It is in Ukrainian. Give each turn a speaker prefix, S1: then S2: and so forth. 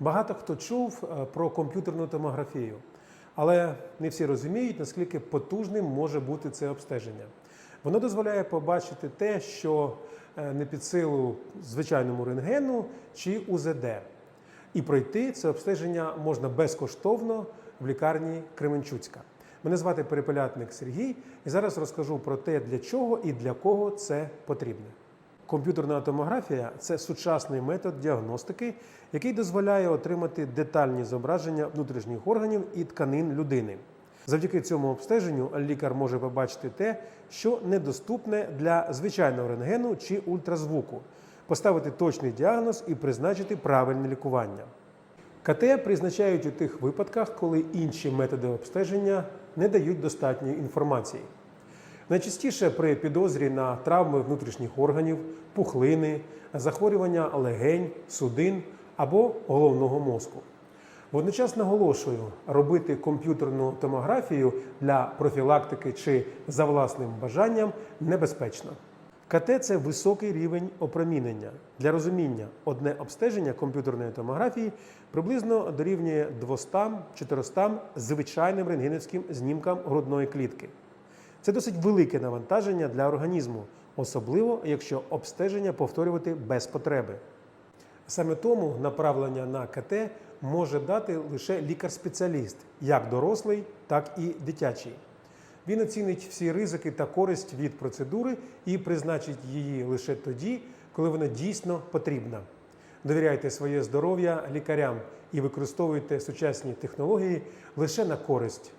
S1: Багато хто чув е, про комп'ютерну томографію, але не всі розуміють, наскільки потужним може бути це обстеження. Воно дозволяє побачити те, що е, не під силу звичайному рентгену чи УЗД. І пройти це обстеження можна безкоштовно в лікарні Кременчуцька. Мене звати Перепелятник Сергій, і зараз розкажу про те, для чого і для кого це потрібно. Комп'ютерна томографія це сучасний метод діагностики, який дозволяє отримати детальні зображення внутрішніх органів і тканин людини. Завдяки цьому обстеженню лікар може побачити те, що недоступне для звичайного рентгену чи ультразвуку, поставити точний діагноз і призначити правильне лікування. КТ призначають у тих випадках, коли інші методи обстеження не дають достатньої інформації. Найчастіше при підозрі на травми внутрішніх органів, пухлини, захворювання легень, судин або головного мозку. Водночас наголошую, робити комп'ютерну томографію для профілактики чи за власним бажанням небезпечно. КТ це високий рівень опромінення. Для розуміння, одне обстеження комп'ютерної томографії приблизно дорівнює 200-400 звичайним рентгенівським знімкам грудної клітки. Це досить велике навантаження для організму, особливо якщо обстеження повторювати без потреби. Саме тому направлення на КТ може дати лише лікар-спеціаліст, як дорослий, так і дитячий. Він оцінить всі ризики та користь від процедури і призначить її лише тоді, коли вона дійсно потрібна. Довіряйте своє здоров'я лікарям і використовуйте сучасні технології лише на користь